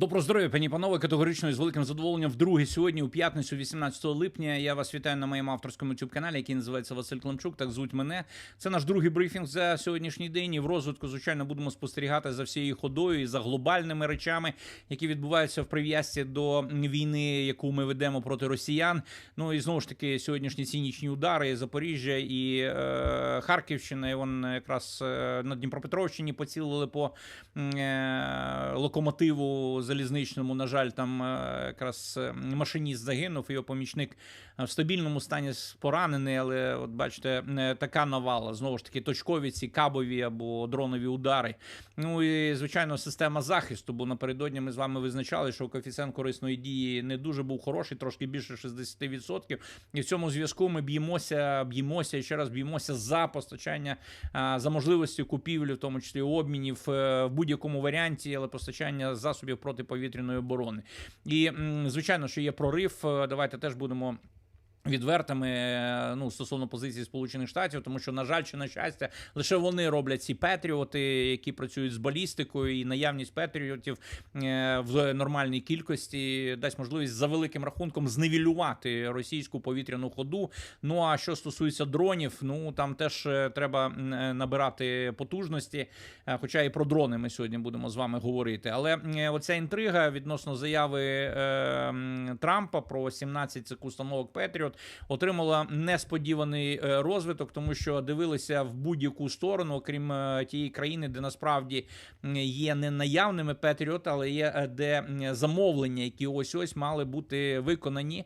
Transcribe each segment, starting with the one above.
Добро здоров'я, пані панове, категорично і з великим задоволенням вдруге сьогодні, у п'ятницю, 18 липня. Я вас вітаю на моєму авторському youtube каналі, який називається Василь Климчук. Так звуть мене. Це наш другий брифінг за сьогоднішній день. І в розвитку, звичайно, будемо спостерігати за всією ходою і за глобальними речами, які відбуваються в прив'язці до війни, яку ми ведемо проти росіян. Ну і знову ж таки, сьогоднішні цінічні удари Запоріжжя і е, Харківщина. І вон якраз е, на Дніпропетровщині поцілили по е, локомотиву залізничному. На жаль, там е, якраз е, машиніст загинув, його помічник е, в стабільному стані поранений, але от бачите, така навала. Знову ж таки, точкові ці кабові або дронові удари. Ну і звичайно, система захисту. Бо напередодні ми з вами визначали, що коефіцієнт корисної дії не дуже був хороший, трошки більше 60%. І в цьому зв'язку ми б'ємося, б'ємося і ще раз б'ємося за постачання, за можливості купівлі, в тому числі обмінів в будь-якому варіанті, але постачання засобів протиповітряної оборони. І звичайно, що є прорив. Е, Давайте теж будемо. Відвертими е, ну стосовно позиції Сполучених Штатів, тому що на жаль чи на щастя, лише вони роблять ці петріоти, які працюють з балістикою, і наявність петріотів е, в нормальній кількості дасть можливість за великим рахунком зневілювати російську повітряну ходу. Ну а що стосується дронів, ну там теж е, треба набирати потужності. Хоча і про дрони ми сьогодні будемо з вами говорити. Але оця інтрига відносно заяви е, Трампа про 17 цих установок Петріот отримала несподіваний е, розвиток, тому що дивилися в будь-яку сторону, окрім е, тієї країни, де насправді є не наявними Петріот, але є е, де замовлення, які ось ось мали бути виконані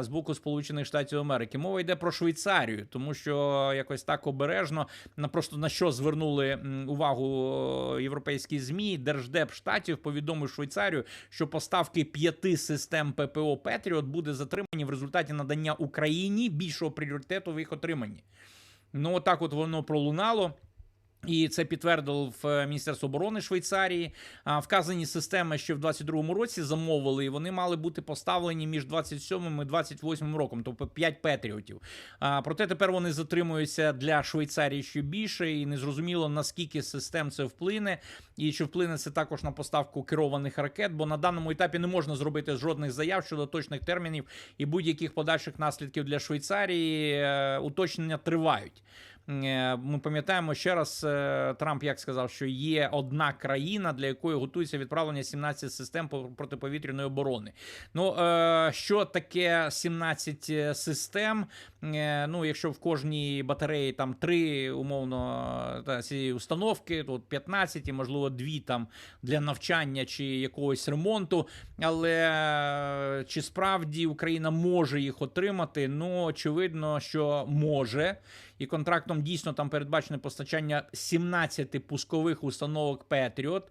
з боку Сполучених Штатів Америки. Мова йде про Швейцарію, тому що якось так обережно просто на що звернули увагу європейські змі. Держдеп штатів повідомив Швейцарію, що поставки п'яти систем ППО Петріот буде затримані в результаті надання Україні більшого пріоритету в їх отриманні. Ну, отак от воно пролунало. І це підтвердив е, Міністерство оборони Швейцарії. Вказані системи ще в 22-му році замовили, і вони мали бути поставлені між 27 і 28 роком, тобто 5 петріотів. Проте тепер вони затримуються для Швейцарії ще більше, і незрозуміло наскільки систем це вплине, і чи вплине це також на поставку керованих ракет. Бо на даному етапі не можна зробити жодних заяв щодо точних термінів і будь-яких подальших наслідків для Швейцарії. Е, Уточнення тривають. Е, Ми пам'ятаємо ще раз, е, Трамп як сказав, що є одна країна, для якої готується відправлення 17 систем протиповітряної оборони. Ну е, що таке 17 систем? Ну, якщо в кожній батареї там три умовно та, ці установки, то от 15 і можливо дві там для навчання чи якогось ремонту. Але чи справді Україна може їх отримати? Ну очевидно, що може. І контрактом дійсно там передбачене постачання 17 пускових установок Петріот.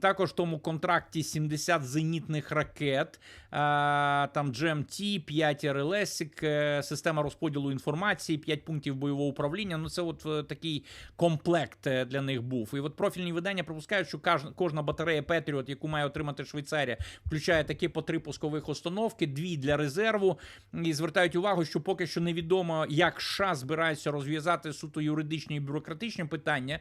Також в тому контракті 70 зенітних ракет, там GMT, 5 РЛСик, система розподілу інформації, 5 пунктів бойового управління. Ну це от е, такий комплект е, для них був. І от профільні видання припускають, що кожна, батарея Петріот, яку має отримати Швейцарія, включає такі по три пускових установки, дві для резерву. І звертають увагу, що поки що невідомо, як США збираються розв'язати суто юридичні і бюрократичні питання,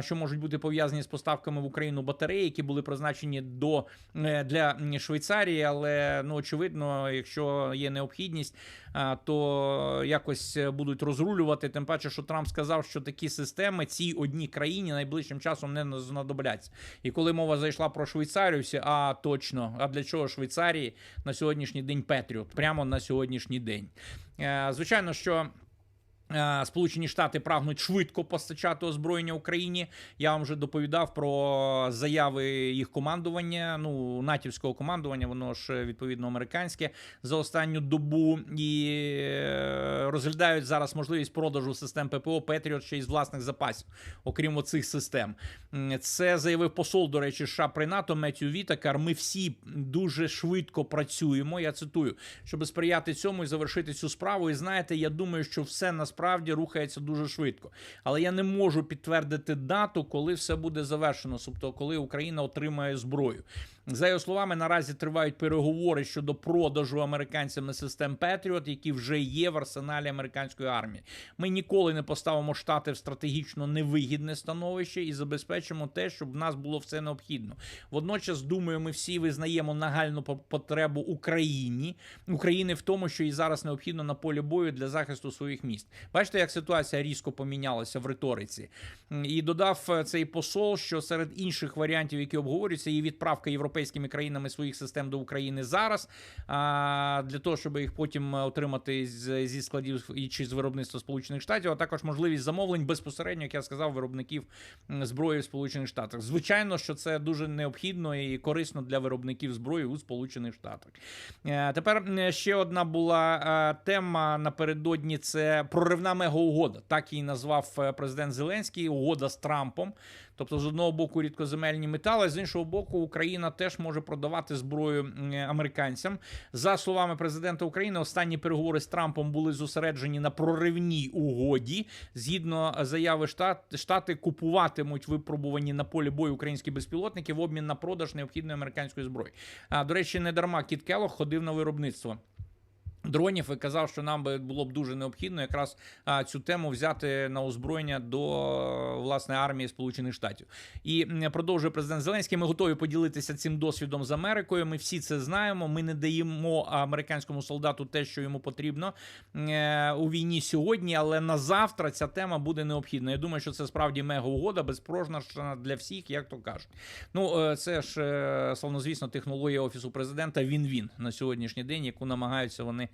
що можуть бути пов'язані з поставками в Україну батареї, які були призначені до е, для Швейцарії. Але ну очевидно, якщо є необхідність, то якось е, будуть розрулювати. Тим паче, що Трамп сказав, що такі системи цій одній країні найближчим часом не знадобляться. І коли мова зайшла про Швейцарію, всі а точно, а для чого Швейцарії на сьогоднішній день Петріот? Прямо на сьогоднішній день. Е, Звичайно, що. Е, Сполучені Штати прагнуть швидко постачати озброєння Україні. Я вам вже доповідав про заяви їх командування. Ну натівського командування, воно ж е, відповідно американське за останню добу і е, розглядають зараз можливість продажу систем ППО Петріот ще із власних запасів, окрім оцих систем. Це заявив посол, до речі, США при НАТО Меттю Вітакар. Ми всі дуже швидко працюємо. Я цитую, щоб сприяти цьому і завершити цю справу. І знаєте, я думаю, що все насправді справді рухається дуже швидко. Але я не можу підтвердити дату, коли все буде завершено, тобто коли Україна отримає зброю. За його словами, наразі тривають переговори щодо продажу американцями систем Петріот, які вже є в арсеналі американської армії. Ми ніколи не поставимо штати в стратегічно невигідне становище і забезпечимо те, щоб в нас було все необхідно. Водночас, думаю, ми всі визнаємо нагальну по- потребу Україні України в тому, що і зараз необхідно на полі бою для захисту своїх міст. Бачите, як ситуація різко помінялася в риториці. І додав е, цей посол, що серед інших варіантів, які обговорюються, є відправка європейськими країнами своїх систем до України зараз, а, для того, щоб їх потім е, отримати зі складів і чи з виробництва Сполучених Штатів, а також можливість замовлень безпосередньо, як я сказав, виробників зброї в Сполучених Штатах. Звичайно, що це дуже необхідно і корисно для виробників зброї у Сполучених Штатах. Е, Тепер ще одна була е, тема напередодні. Це проривна мегаугода. Так її назвав президент Зеленський. Угода з Трампом. Тобто, з одного боку, рідкоземельні метали, з іншого боку, Україна теж може продавати зброю американцям. За словами президента України, останні переговори з Трампом були зосереджені на проривній угоді. Згідно заяви штат, штати купуватимуть випробувані на полі бою українські безпілотники в обмін на продаж необхідної американської зброї. А до речі, не дарма Кіт Келлог ходив на виробництво. Дронів і казав, що нам би було б дуже необхідно якраз цю тему взяти на озброєння до власне армії Сполучених Штатів. І продовжує президент Зеленський. Ми готові поділитися цим досвідом з Америкою. Ми всі це знаємо. Ми не даємо американському солдату те, що йому потрібно е, у війні сьогодні, але на завтра ця тема буде необхідна. Я думаю, що це справді мега угода, безпрожна для всіх, як то кажуть. Ну е, це ж е, славнозвісно технологія офісу президента. Він-він на сьогоднішній день, яку намагаються вони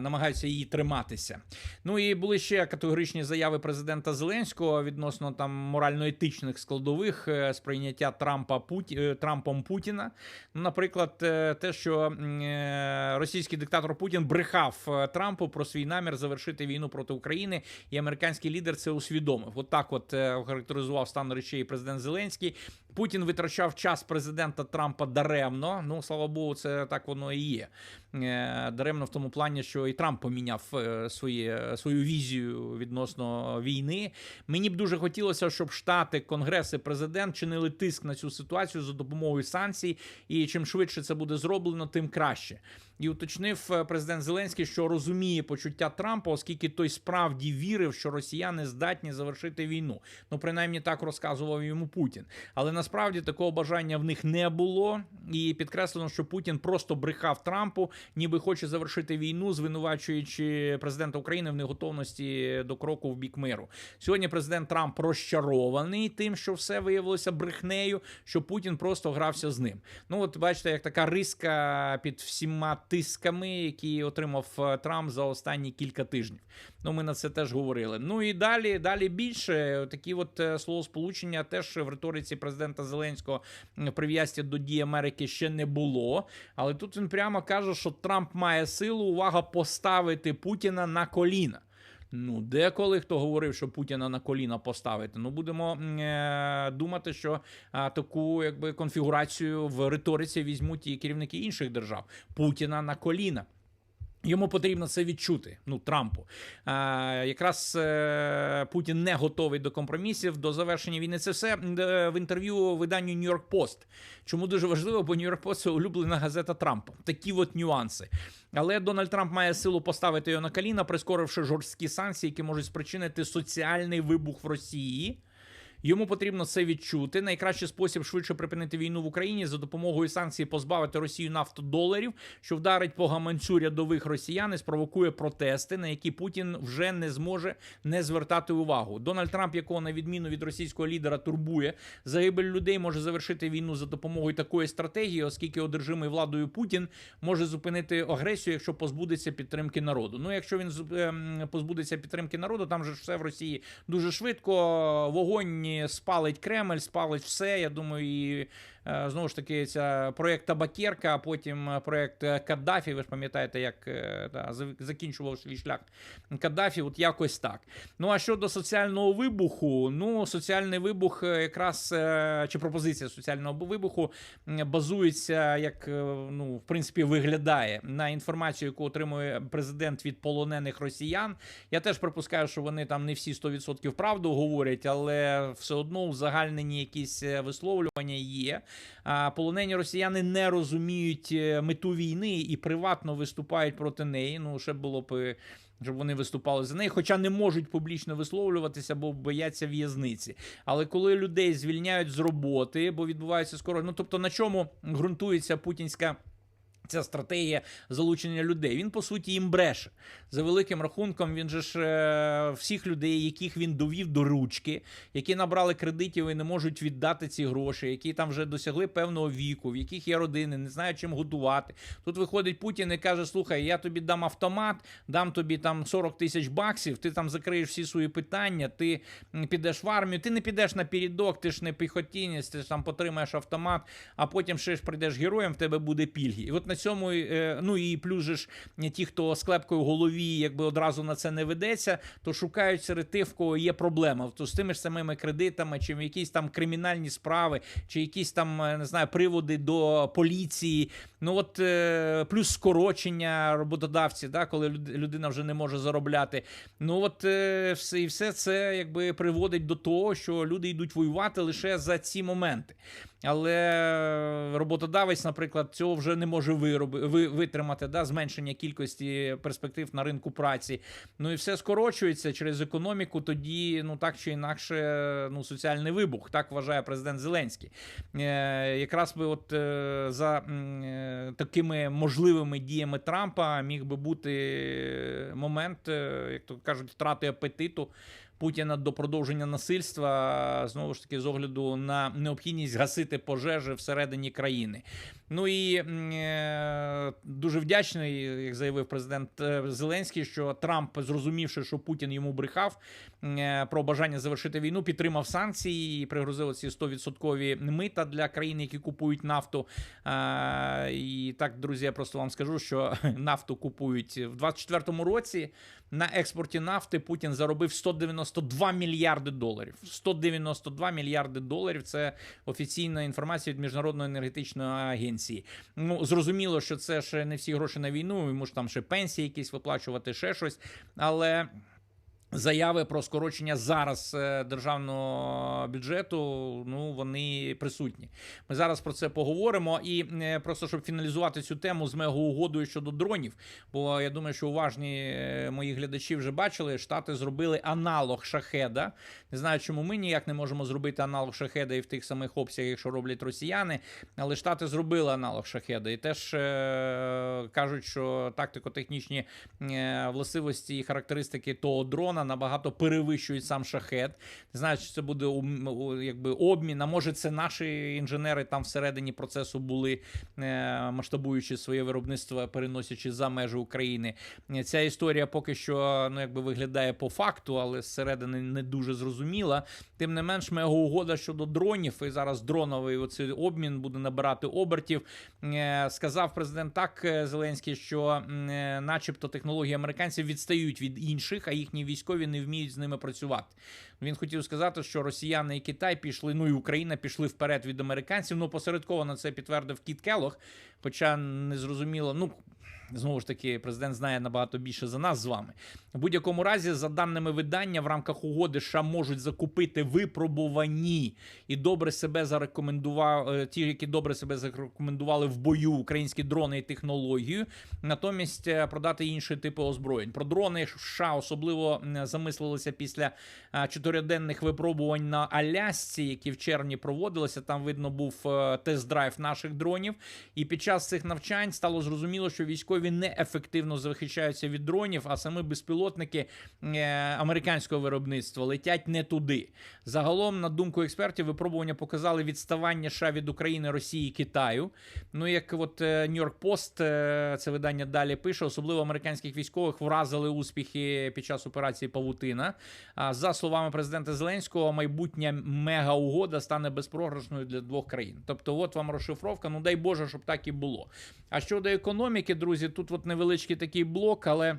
намагаються її триматися. Ну і були ще категоричні заяви президента Зеленського відносно там морально-етичних складових е, сприйняття Трампа Путі... е, Трампом Путіна. Ну, наприклад, е, те, що е, російський диктатор Путін брехав е, Трампу про свій намір завершити війну проти України, і американський лідер це усвідомив. От от е, охарактеризував стан речей президент Зеленський. Путін витрачав час президента Трампа даремно. Ну слава Богу, це так воно і є. Е, Даремно в тому плані, що і Трамп поміняв е, своє, свою візію відносно війни. Мені б дуже хотілося, щоб Штати, Конгрес і президент чинили тиск на цю ситуацію за допомогою санкцій. І чим швидше це буде зроблено, тим краще. І уточнив е, президент Зеленський, що розуміє почуття Трампа, оскільки той справді вірив, що росіяни здатні завершити війну. Ну, принаймні так розказував йому Путін. Але насправді такого бажання в них не було. І підкреслено, що Путін просто брехав Трампу, ніби хоче завершити війну, звинувачуючи президента України в неготовності до кроку в бік миру. Сьогодні президент Трамп розчарований тим, що все виявилося брехнею, що Путін просто грався з ним. Ну, от бачите, як така риска під всіма тисками, які отримав е, Трамп за останні кілька тижнів. Ну, ми на це теж говорили. Ну і далі, далі більше такі от е, словосполучення теж в риториці президента Зеленського прив'язці до дії Америки ще не було. Але тут він прямо каже, що Трамп має силу увага поставити Путіна на коліна. Ну, деколи хто говорив, що Путіна на коліна поставити. Ну, будемо е, думати, що е таку якби конфігурацію в риториці візьмуть і керівники інших держав. Путіна на коліна. Йому потрібно це відчути. Ну, Трампу. А, якраз е, Путін не готовий до компромісів до завершення війни. Це все е, в інтерв'ю виданню New York Post. Чому дуже важливо, бо New York Post – це улюблена газета Трампа. Такі от нюанси. Але Дональд Трамп має силу поставити його на коліна, прискоривши жорсткі санкції, які можуть спричинити соціальний вибух в Росії. Йому потрібно це відчути. Найкращий спосіб швидше припинити війну в Україні за допомогою санкцій позбавити Росію нафтодоларів, що вдарить по гаманцю рядових росіян і спровокує протести, на які Путін вже не зможе не звертати увагу. Дональд Трамп, якого на відміну від російського лідера турбує загибель людей, може завершити війну за допомогою такої стратегії, оскільки одержимий владою Путін може зупинити агресію, якщо позбудеться підтримки народу. Ну, якщо він ем, позбудеться підтримки народу, там же все в Росії дуже швидко. Вогонь спалить Кремль, спалить все. Я думаю, і знову ж таки ця проєкт Табакерка, а потім е, проєкт е, Каддафі. Ви ж пам'ятаєте, як е, зав- закінчував свій шлях Каддафі, от якось так. Ну а щодо соціального вибуху, ну соціальний вибух е, якраз е, чи пропозиція соціального вибуху базується, як е, ну в принципі виглядає на інформацію, яку отримує президент від полонених росіян. Я теж припускаю, що вони там не всі 100% правду говорять, але все одно узагальнені якісь е, висловлювання є. Полонені росіяни не розуміють е, мету війни і приватно виступають проти неї. Ну ще було б. е, Щоб вони виступали за неї, хоча не можуть публічно висловлюватися, бо бояться в'язниці. Але коли людей звільняють з роботи, бо відбувається скоро, ну тобто на чому ґрунтується путінська. Ця стратегія залучення людей. Він по суті їм бреше. За великим рахунком, він же ж е, всіх людей, яких він довів до ручки, які набрали кредитів і не можуть віддати ці гроші, які там вже досягли певного віку, в яких є родини, не знають чим годувати. Тут виходить Путін і каже: Слухай, я тобі дам автомат, дам тобі там 40 тисяч баксів, ти там закриєш всі свої питання, ти підеш в армію, ти не підеш на передок, ти ж не піхотінець, ти ж там потримаєш автомат, а потім ще ж прийдеш героєм, в тебе буде пільги. І от на цьому, е, ну і плюс же ж ті, хто з клепкою в голові, якби одразу на це не ведеться, то шукають серед тих, в кого є проблема. То з тими ж самими кредитами, чи якісь там кримінальні справи, чи якісь там е, не знаю, приводи до поліції. Ну от е, плюс скорочення роботодавців, да, коли людина вже не може заробляти. Ну от все і все це якби приводить до того, що люди йдуть воювати лише за ці моменти. Але роботодавець, наприклад, цього вже не може вироби, ви, витримати да, зменшення кількості перспектив на ринку праці. Ну і все скорочується через економіку. Тоді, ну так чи інакше, ну соціальний вибух, так вважає президент Зеленський. Е, якраз би, от е, за е, такими можливими діями Трампа міг би бути момент, е, як то кажуть, втрати апетиту. Путіна до продовження насильства знову ж таки з огляду на необхідність гасити пожежі всередині країни. Ну і е, дуже вдячний, як заявив президент е, Зеленський, що Трамп, зрозумівши, що Путін йому брехав е, про бажання завершити війну, підтримав санкції і пригрозив ці 100% мита для країн, які купують нафту. І так, друзі, я просто вам скажу, що нафту купують в 24-му році. На експорті нафти Путін заробив 192 мільярди доларів. 192 мільярди доларів це офіційна інформація від міжнародної енергетичної агенції. Ну зрозуміло, що це ще не всі гроші на війну. Йому ж там ще пенсії якісь виплачувати, ще щось. Але Заяви про скорочення зараз е, державного бюджету, ну вони присутні. Ми зараз про це поговоримо. І е, просто щоб фіналізувати цю тему з мегаугодою щодо дронів. Бо я думаю, що уважні е, мої глядачі вже бачили, штати зробили аналог шахеда. Не знаю, чому ми ніяк не можемо зробити аналог шахеда і в тих самих обсягах, що роблять росіяни. Але штати зробили аналог шахеда, і теж кажуть, що тактико-технічні властивості і характеристики того дрона набагато перевищують сам шахет. Не знаю, чи це буде якби обмін. А може, це наші інженери там всередині процесу були, е, масштабуючи своє виробництво, переносячи за межі України. Ця історія поки що ну якби виглядає по факту, але зсередини не дуже зрозуміла. Тим не менш, мегаугода щодо дронів, і зараз дроновий оцей обмін буде набирати обертів. Е, Сказав президент так е, Зеленський, що, начебто, технології американців відстають від інших, а їхні військові не вміють з ними працювати. Він хотів сказати, що росіяни і Китай пішли, ну і Україна пішли вперед від американців. Ну, посередковано це підтвердив Кіт Келох, хоча не зрозуміло, ну. Знову ж таки, президент знає набагато більше за нас з вами. В будь-якому разі, за даними видання, в рамках угоди США можуть закупити випробувані і добре себе зарекомендували ті, які добре себе зарекомендували в бою українські дрони і технологію. Натомість е, продати інші типи озброєнь. Про дрони США особливо замислилися після е, чотириденних випробувань на Алясці, які в червні проводилися. Там видно був е, тест-драйв наших дронів. І під час цих навчань стало зрозуміло, що військові неефективно захищаються від дронів, а саме безпілотники е, американського виробництва летять не туди. Загалом, на думку експертів, випробування показали відставання США від України, Росії і Китаю. Ну, як от е, York Post, е, це видання далі пише, особливо американських військових вразили успіхи під час операції Павутина. А за словами президента Зеленського, майбутня мега-угода стане безпрограшною для двох країн. Тобто, от вам розшифровка. Ну дай Боже, щоб так і було. А щодо економіки, друзі, тут от невеличкий такий блок, але.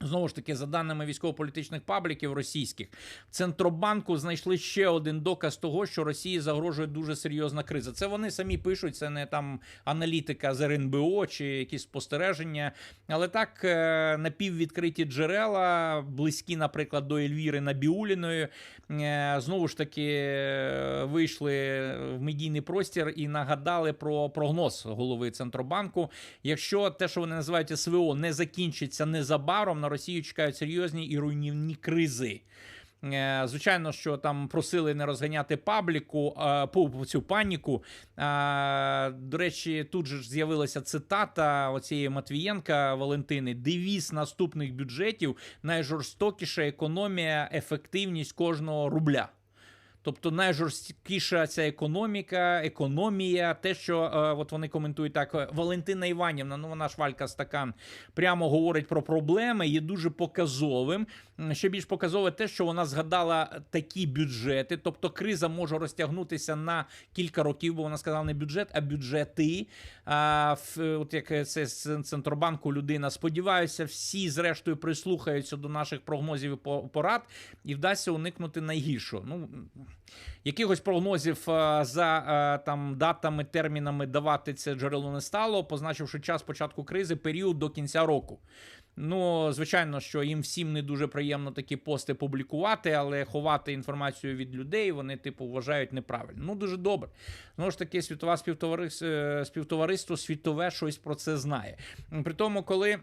Знову ж таки, за даними військово-політичних пабліків російських, в Центробанку знайшли ще один доказ того, що Росії загрожує дуже серйозна криза. Це вони самі пишуть, це не там аналітика з РНБО чи якісь спостереження. Але так е, напіввідкриті джерела, близькі, наприклад, до Ельвіри Набіуліної, е, знову ж таки е, вийшли в медійний простір і нагадали про прогноз голови Центробанку. Якщо те, що вони називають СВО, не закінчиться незабаром, на Росію чекають серйозні і руйнівні кризи. Е, Звичайно, що там просили не розганяти пабліку по цю паніку. До речі, тут же ж з'явилася цитата оцієї Матвієнка Валентини: девіз наступних бюджетів найжорстокіша економія, ефективність кожного рубля. Тобто найжорсткіша ця економіка, економія, те, що е, от вони коментують так. е, Валентина Іванівна, ну вона ж Валька Стакан, прямо говорить про проблеми, є дуже показовим. Ще більш показове те, що вона згадала такі бюджети, тобто криза може розтягнутися на кілька років, бо вона сказала не бюджет, а бюджети. А, от як це з Центробанку людина. Сподіваюся, всі зрештою прислухаються до наших прогнозів і по- порад і вдасться уникнути найгіршого. Ну якихось прогнозів за там датами, термінами давати це джерело не стало, позначивши час початку кризи, період до кінця року. Ну, звичайно, що їм всім не дуже приємно такі пости публікувати, але ховати інформацію від людей вони, типу, вважають неправильно. Ну, дуже добре. Знову ж таки, світова співтоварис... е, співтовариство світове щось про це знає. При тому, коли.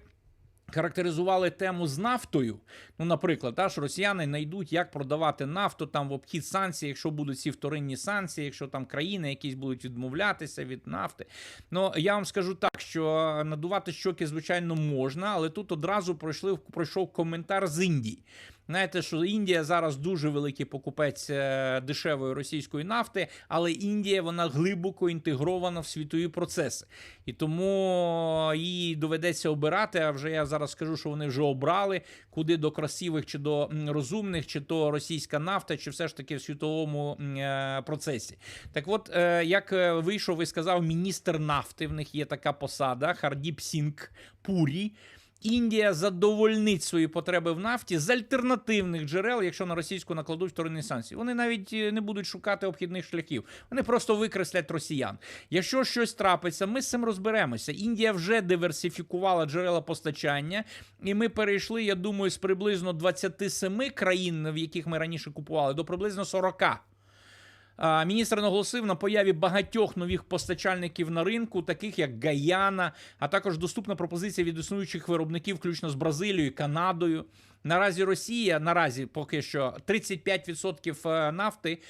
Характеризували тему з нафтою. Ну, наприклад, що росіяни знайдуть, як продавати нафту там в обхід санкцій, якщо будуть ці вторинні санкції, якщо там країни якісь будуть відмовлятися від нафти. Ну я вам скажу так, що надувати щоки, звичайно, можна, але тут одразу пройшли пройшов коментар з Індії. Знаєте, що Індія зараз дуже великий покупець е, дешевої російської нафти, але Індія вона глибоко інтегрована в світові процеси. І тому їй доведеться обирати. А вже я зараз скажу, що вони вже обрали, куди до красивих чи до розумних, чи то російська нафта, чи все ж таки в світовому е, процесі. Так от, е, як е, вийшов і сказав міністр нафти, в них є така посада Хардіп Сінг Пурі. Індія задовольнить свої потреби в нафті з альтернативних джерел, якщо на російську накладуть вторинні санкції. Вони навіть е, не будуть шукати обхідних шляхів. Вони просто викреслять росіян. Якщо щось трапиться, ми з цим розберемося. Індія вже диверсифікувала джерела постачання, і ми перейшли, я думаю, з приблизно 27 країн, в яких ми раніше купували, до приблизно 40. Міністр наголосив на появі багатьох нових постачальників на ринку, таких як Гаяна, а також доступна пропозиція від існуючих виробників, включно з Бразилією, Канадою. Наразі Росія, наразі поки що 35% е, нафти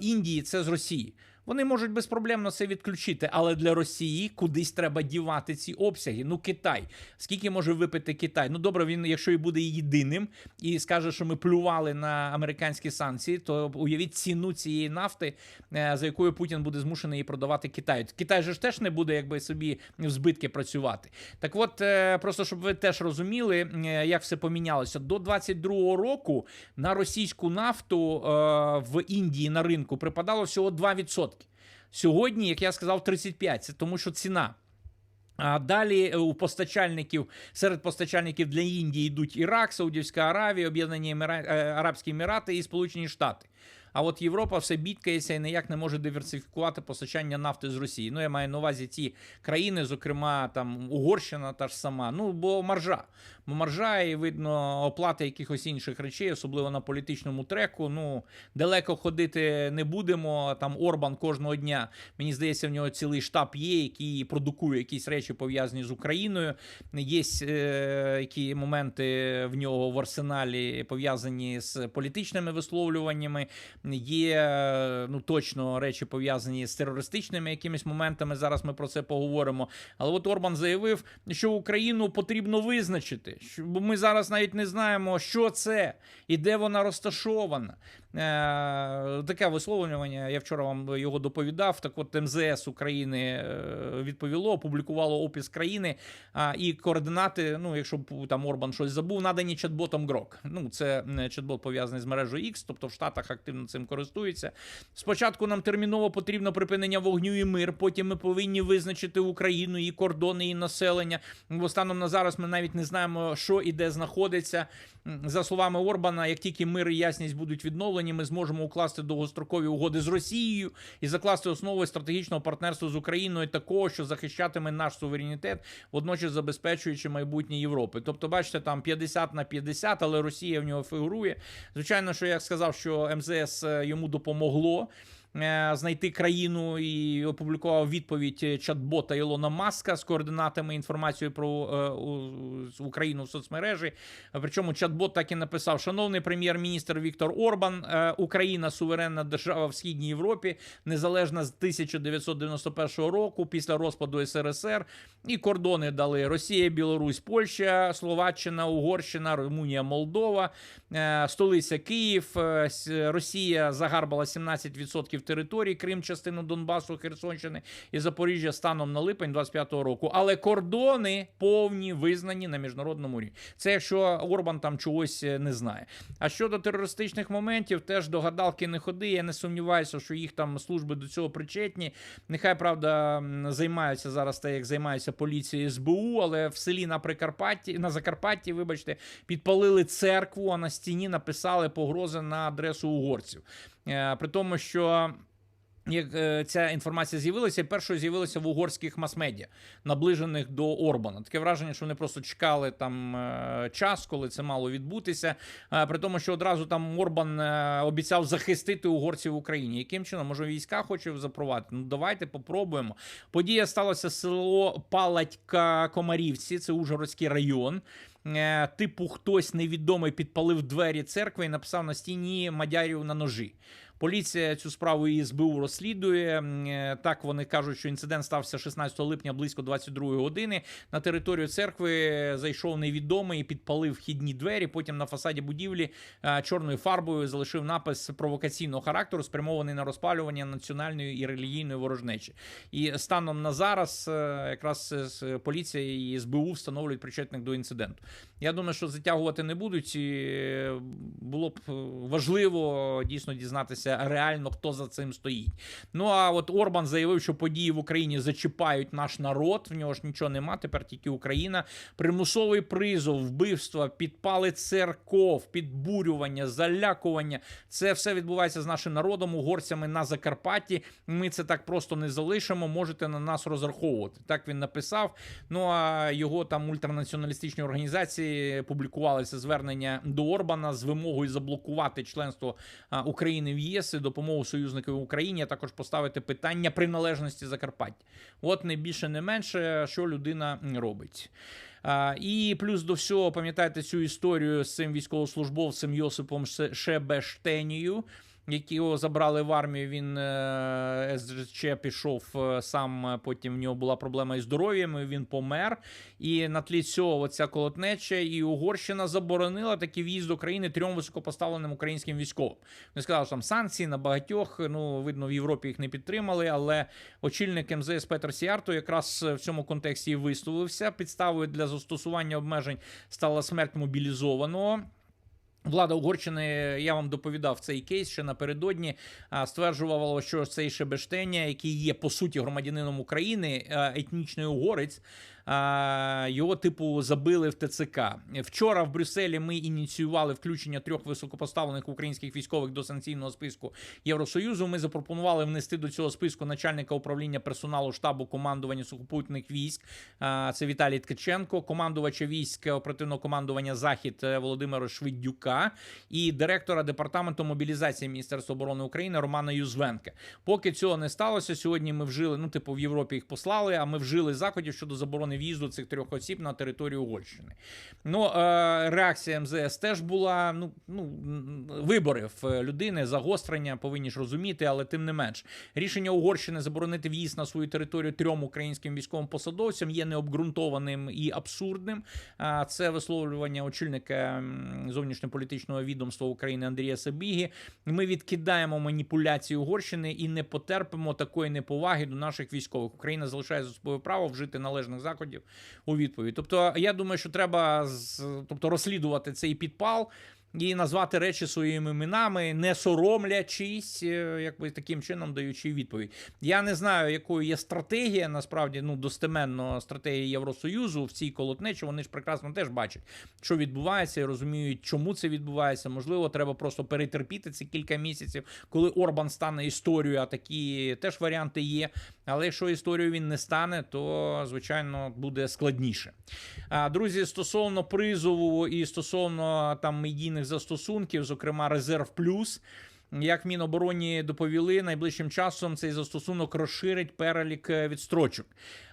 Індії це з Росії. Вони можуть безпроблемно це відключити, але для Росії кудись треба дівати ці обсяги. Ну, Китай. Скільки може випити Китай? Ну добре, він, якщо і буде єдиним і скаже, що ми плювали на американські санкції, то уявіть ціну цієї нафти, е, за якою Путін буде змушений її продавати Китаю. Китай же ж теж не буде якби собі в збитки працювати. Так от, е, просто щоб ви теж розуміли, е, як все помінялося. До 22-го року на російську нафту в Індії на ринку припадало всього 2%. Сьогодні, як я сказав, 35%. Це тому, що ціна. А далі е, у постачальників серед постачальників для Індії йдуть Ірак, Саудівська Аравія, Об'єднані е, Арабські Емірати і Сполучені Штати. А от Європа все бідкається і ніяк не може диверсифікувати постачання нафти з Росії. Ну, я маю на увазі ті країни, зокрема там Угорщина та ж сама. Ну, бо маржа. Маржа і видно оплата якихось інших речей, особливо на політичному треку. Ну, далеко ходити не будемо. Там Орбан кожного дня. Мені здається, в нього цілий штаб є, який продукує якісь речі пов'язані з Україною. Є е, які моменти в нього в арсеналі пов'язані з політичними висловлюваннями. Є ну точно речі пов'язані з терористичними якимись моментами. Зараз ми про це поговоримо. Але от Орбан заявив, що Україну потрібно визначити, що бо ми зараз навіть не знаємо, що це і де вона розташована. Е, таке висловлювання. Я вчора вам його доповідав. Так, от МЗС України е, відповіло, опублікувало опис країни і координати. Ну, якщо там Орбан щось забув, надані чат-ботом Грок. Ну, це чат-бот пов'язаний з мережею X, тобто в Штатах активно цим користуються. Спочатку нам терміново потрібно припинення вогню і мир. Потім ми повинні визначити Україну, її кордони, її населення. Бо станом на зараз ми навіть не знаємо, що і де знаходиться. За словами Орбана, як тільки мир і ясність будуть відновлені, ми зможемо укласти довгострокові угоди з Росією і закласти основи стратегічного партнерства з Україною такого, що захищатиме наш суверенітет, водночас забезпечуючи майбутнє Європи. Тобто, бачите, там 50 на 50, але Росія в нього фігурує. Звичайно, що я сказав, що МЗС е, йому допомогло. Е, Знайти країну і опублікував відповідь е, чат-бота Ілона Маска з координатами інформацією про е, Україну в соцмережі. Причому чат-бот так і написав: Шановний прем'єр-міністр Віктор Орбан, Україна суверенна держава в східній Європі, незалежна з 1991 року, після розпаду СРСР. І кордони дали Росія, Білорусь, Польща, Словаччина, Угорщина, Румунія, Молдова, столиця Київ. Росія загарбала 17% території, Крим, частину Донбасу, Херсонщини і Запоріжжя станом на липень 25-го року. Але кордони повні визнані на міжнародному рівні. Це якщо Орбан там чогось е, не знає. А щодо терористичних моментів, теж до гадалки не ходи. Я не сумніваюся, що їх там служби до цього причетні. Нехай правда займаються зараз те, як займаються поліція СБУ, але в селі на Прикарпатті, на Закарпатті, вибачте, підпалили церкву, а на стіні написали погрози на адресу угорців. Е, При тому, що. Як е, ця інформація з'явилася, першою з'явилася в угорських мас-медіа, наближених до Орбана. Таке враження, що вони просто чекали там е, час, коли це мало відбутися. При тому, що одразу там Орбан обіцяв захистити угорців в Україні. Яким чином? Може, війська хоче запровадити? Ну давайте попробуємо. Подія сталася село Палатька Комарівці, це Ужгородський район. Е, Типу, хтось невідомий підпалив двері церкви і написав на стіні Мадярів на ножі. Поліція цю справу і СБУ розслідує. Е, Так вони кажуть, що інцидент стався 16 липня близько 22 години. На територію церкви зайшов невідомий і підпалив вхідні двері. Потім на фасаді будівлі е, чорною фарбою залишив напис провокаційного характеру, спрямований на розпалювання національної і релігійної ворожнечі. І станом на зараз е, якраз поліція і СБУ встановлюють причетних до інциденту. Я думаю, що затягувати не будуть. Було б важливо дійсно дізнатися реально, хто за цим стоїть. Ну а от Орбан заявив, що події в Україні зачіпають наш народ. В нього ж нічого нема. Тепер тільки Україна. Примусовий призов, вбивства, підпали церков, підбурювання, залякування. Це все відбувається з нашим народом, угорцями на Закарпатті. Ми це так просто не залишимо. Можете на нас розраховувати. Так він написав. Ну а його там ультранаціоналістичні організації публікували звернення до Орбана з вимогою заблокувати членство України в ЄС і допомогу союзників Україні, а також поставити питання приналежності Закарпаття. От не більше, не менше, що людина робить. А, і плюс до всього, пам'ятаєте цю історію з цим військовослужбовцем Йосипом Ше- Шебештенією, якого забрали в армію. Він е, СЖЧ пішов е, сам. е, Потім в нього була проблема із здоров'ям. і Він помер. І на тлі цього оця колотнеча і Угорщина заборонила такий в'їзд до країни трьом високопоставленим українським військовим. Вони сказали, що там санкції на багатьох. Ну видно, в Європі їх не підтримали. Але очільник МЗС Петр Сіарто якраз в цьому контексті і висловився. Підставою для застосування обмежень стала смерть мобілізованого. Влада Угорщини, я вам доповідав цей кейс ще напередодні. Стверджувала, що цей Шебештеня, який є по суті громадянином України, етнічний угорець. Його типу забили в ТЦК. Вчора в Брюсселі ми ініціювали включення трьох високопоставлених українських військових до санкційного списку Євросоюзу. Ми запропонували внести до цього списку начальника управління персоналу штабу командування сухопутних військ. Це Віталій Ткаченко, командувача військ оперативного командування Захід Володимира Швидюка і директора департаменту мобілізації Міністерства оборони України Романа Юзвенка. Поки цього не сталося, сьогодні ми вжили. Ну, типу, в Європі їх послали. А ми вжили заходів щодо заборони в'їзду цих трьох осіб на територію Угорщини. Ну, е, реакція МЗС теж була. Ну, ну м, вибори в людини, загострення, повинні ж розуміти, але тим не менш, рішення Угорщини заборонити в'їзд на свою територію трьом українським військовим посадовцям є необґрунтованим і абсурдним. Це висловлювання очільника зовнішньополітичного відомства України Андрія Сабігі. Ми відкидаємо маніпуляції Угорщини і не потерпимо такої неповаги до наших військових. Україна залишає за собою право вжити належних заходів у відповідь. Тобто, я думаю, що треба тобто, розслідувати цей підпал. І назвати речі своїми іменами, не соромлячись, е, якби таким чином даючи відповідь. Я не знаю, якою є стратегія, насправді, ну достеменно стратегія Євросоюзу в цій колотнечі. Вони ж прекрасно теж бачать, що відбувається, і розуміють, чому це відбувається. Можливо, треба просто перетерпіти ці кілька місяців, коли Орбан стане історією, а такі теж варіанти є. Але якщо історію він не стане, то звичайно буде складніше. Друзі, стосовно призову і стосовно там медійних застосунків, зокрема Резерв Плюс. Як Мінобороні доповіли, найближчим часом цей застосунок розширить перелік е, відстрочок.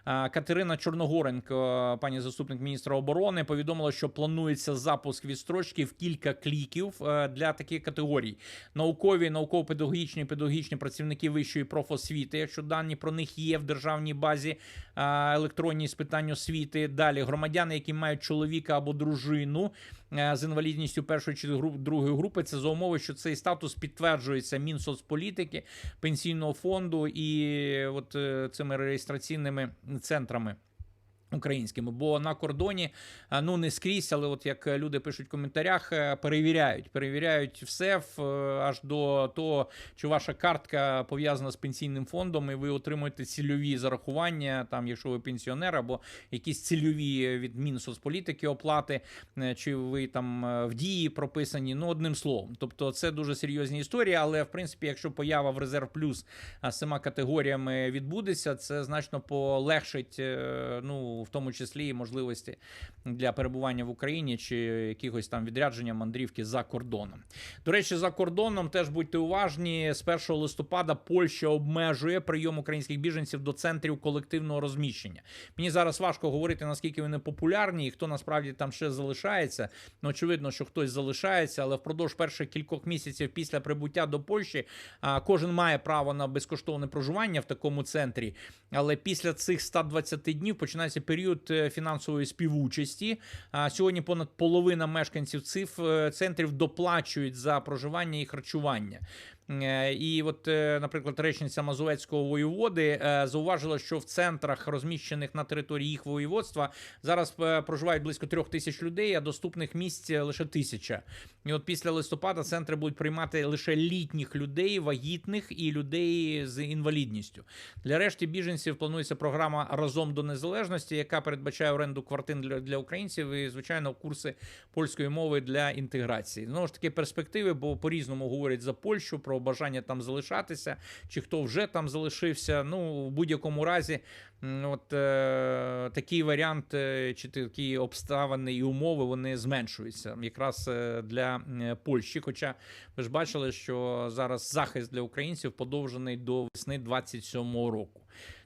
А, Катерина Чорногоренко, пані заступник міністра оборони, повідомила, що планується запуск відстрочки в кілька кліків е, для таких категорій: наукові, науково-педагогічні, педагогічні працівники вищої профосвіти, якщо дані про них є в державній базі а, електронній з питань освіти. Далі громадяни, які мають чоловіка або дружину е, з інвалідністю першої чи другої групи, це за умови, що цей статус підтверджується Мінсоцполітики, пенсійного фонду і от е, цими реєстраційними центрами. Українськими, бо на кордоні а, ну не скрізь, але от як люди пишуть в коментарях, е, перевіряють, перевіряють все в, е, аж до того, чи ваша картка пов'язана з пенсійним фондом, і ви отримуєте цільові зарахування, там, якщо ви пенсіонер, або якісь цільові від Мінсоцполітики оплати, е, чи ви там е, в дії прописані. Ну, одним словом. Тобто, це дуже серйозні історії. Але в принципі, якщо поява в резерв плюс з цими категоріями відбудеться, це значно полегшить, е, ну в тому числі і можливості для перебування в Україні чи якихось там відрядження мандрівки за кордоном. До речі, за кордоном теж будьте уважні. З 1 листопада Польща обмежує прийом українських біженців до центрів колективного розміщення. Мені зараз важко говорити наскільки вони популярні і хто насправді там ще залишається. Ну очевидно, що хтось залишається, але впродовж перших кількох місяців після прибуття до Польщі кожен має право на безкоштовне проживання в такому центрі. Але після цих 120 днів починається період е, фінансової співучасті. Сьогодні понад половина мешканців цих е, центрів доплачують за проживання і харчування. Е, І от, е, наприклад, речниця Мазовецького воєводи е, зауважила, що в центрах, розміщених на території їх воєводства, зараз проживають близько трьох тисяч людей, а доступних місць лише тисяча. І от після листопада центри будуть приймати лише літніх людей, вагітних і людей з інвалідністю. Для решті біженців планується програма разом до незалежності, яка передбачає оренду квартир для, українців і, звичайно, курси польської мови для інтеграції. Знову ж таки, перспективи, бо по-різному говорять за Польщу про бажання там залишатися, чи хто вже там залишився. Ну, в будь-якому разі, от е, такий варіант, е, чи такі обставини і умови вони зменшуються якраз е, для Польщі. Хоча ви ж бачили, що зараз захист для українців подовжений до весни 27-го року.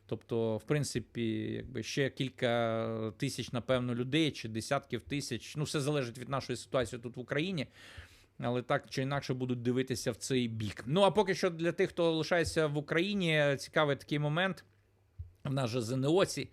Тобто, в принципі, якби ще кілька тисяч, напевно, людей чи десятків тисяч. Ну, все залежить від нашої ситуації тут в Україні. Але так чи інакше будуть дивитися в цей бік. Ну а поки що для тих, хто лишається в Україні, цікавий такий момент. В нас же ЗНОці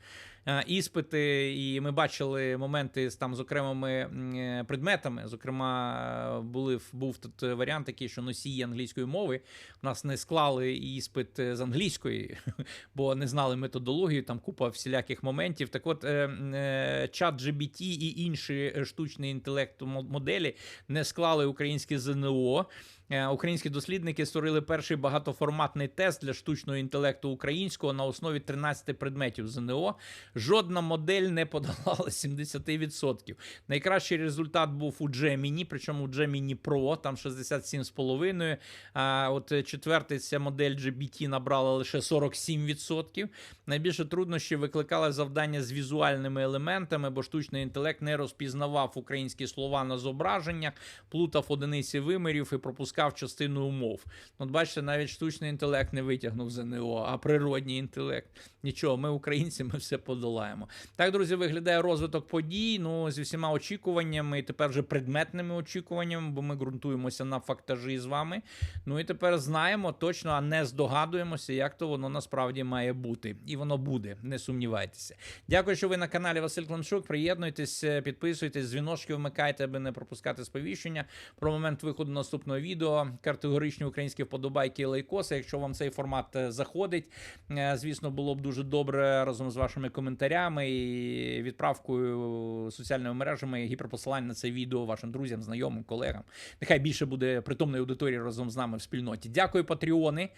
іспити, і ми бачили моменти з там з окремими е, предметами. Зокрема, е, були був тут варіант такий, що носії англійської мови у нас не склали іспит е, з англійської, бо не знали методологію. Там купа всіляких моментів. Так, от е, е, чат GBT і інші е, штучний інтелект мо- моделі не склали українське ЗНО. Е, Українські дослідники створили перший багатоформатний тест для штучного інтелекту українського на основі 13 предметів ЗНО. Жодна модель не подолала 70%. Найкращий результат був у Gemini, причому у Gemini Pro, там 67,5%. А от е, четвертий ця модель GBT набрала лише 47%. Найбільше труднощів викликали завдання з візуальними елементами, бо штучний інтелект не розпізнавав українські слова на зображеннях, плутав одиниці вимірів і пропускав допускав частину умов. От бачите, навіть штучний інтелект не витягнув ЗНО, а природній інтелект. Нічого, ми українці, ми все подолаємо. Так, друзі, виглядає розвиток подій. Ну, зі всіма очікуваннями, і тепер вже предметними очікуваннями, бо ми ґрунтуємося на фактажі з вами. Ну і тепер знаємо точно, а не здогадуємося, як то воно насправді має бути. І воно буде, не сумнівайтеся. Дякую, що ви на каналі Василь Климчук. Приєднуйтесь, підписуйтесь, дзвіночки вмикайте, аби не пропускати сповіщення про момент виходу наступного відео. Категоричні українські вподобайки і лайкоси. Якщо вам цей формат е, заходить, е, звісно, було б дуже добре разом з вашими коментарями і відправкою соціальними мережами гіперпосилання на це відео вашим друзям, знайомим, колегам. Нехай більше буде притомної аудиторії разом з нами в спільноті. Дякую, патреони.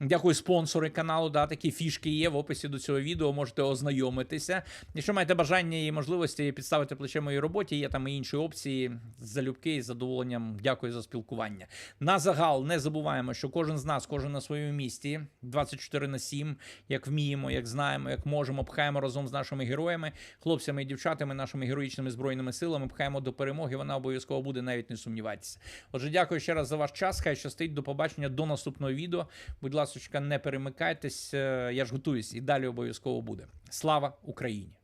Дякую, спонсори каналу. Да, такі фішки є в описі до цього відео. Можете ознайомитися. Якщо маєте бажання і можливості підставити плече моїй роботі, є там і інші опції. Залюбки і задоволенням дякую за спілкування. На загал не забуваємо, що кожен з нас, кожен на своєму місці, 24 на 7, як вміємо, як знаємо, як можемо, пхаємо разом з нашими героями, хлопцями і дівчатами, нашими героїчними збройними силами, пхаємо до перемоги. Вона обов'язково буде, навіть не сумнівайтеся. Отже, дякую ще раз за ваш час. Хай щастить. До побачення до наступного відео. Будь ласка, не перемикайтесь. е, Я ж готуюсь і далі обов'язково буде. Слава Україні!